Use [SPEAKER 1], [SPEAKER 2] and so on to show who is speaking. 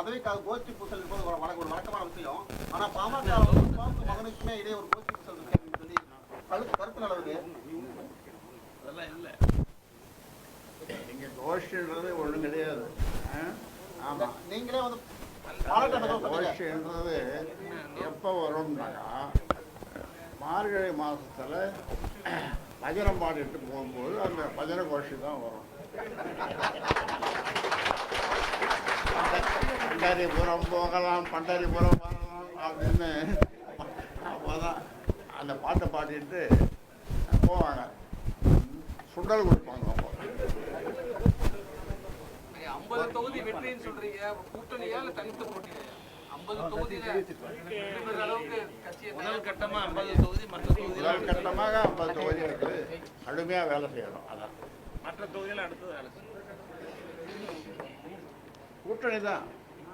[SPEAKER 1] பதவிக்காக கோஷ்டி பூசல் என்பது ஒரு வழக்கு ஒரு வழக்கமான விஷயம். ஆனா பாமக மகனுக்குமே இடையே ஒரு கோஷ்டி பூசல் சொல்லி கருத்து கருத்து அளவுக்கு
[SPEAKER 2] அதெல்லாம் இல்லை.
[SPEAKER 3] இங்க கோஷ்டின்றது ஒண்ணும் கிடையாது. ஆ? ஆமா.
[SPEAKER 1] நீங்களே வந்து
[SPEAKER 3] கோஷ்டின்றது எப்போ வரும்னாக்கா மார்கழி மாசத்துல பஜனை பாடிட்டு போகும்போது அந்த பஜனை கோஷ்டி தான் வரும். பண்டரிபுரம் போகலாம் பண்டரிபுரம் வரலாம் அப்படின்னு அப்போதான் அந்த பாட்டை பாடிட்டு போவாங்க. சுண்டல் கொடுப்பாங்க அப்போ
[SPEAKER 4] ஐம்பது தொகுதி வெற்றின்னு சொல்றீங்க கூட்டணியா இல்ல தனித்து போட்டியா? ஐம்பது தொகுதியில அளவுக்கு
[SPEAKER 2] முதல் கட்டமா ஐம்பது தொகுதி மற்ற
[SPEAKER 3] முதல்
[SPEAKER 2] தொகுதியில்
[SPEAKER 3] கட்டமாக ஐம்பது தொகுதிகளுக்கு கடுமையாக வேலை செய்யணும் அதான்.
[SPEAKER 2] மற்ற தொகுதியில் அடுத்தது வேலை செய்யணும்.
[SPEAKER 3] கூட்டணி தான்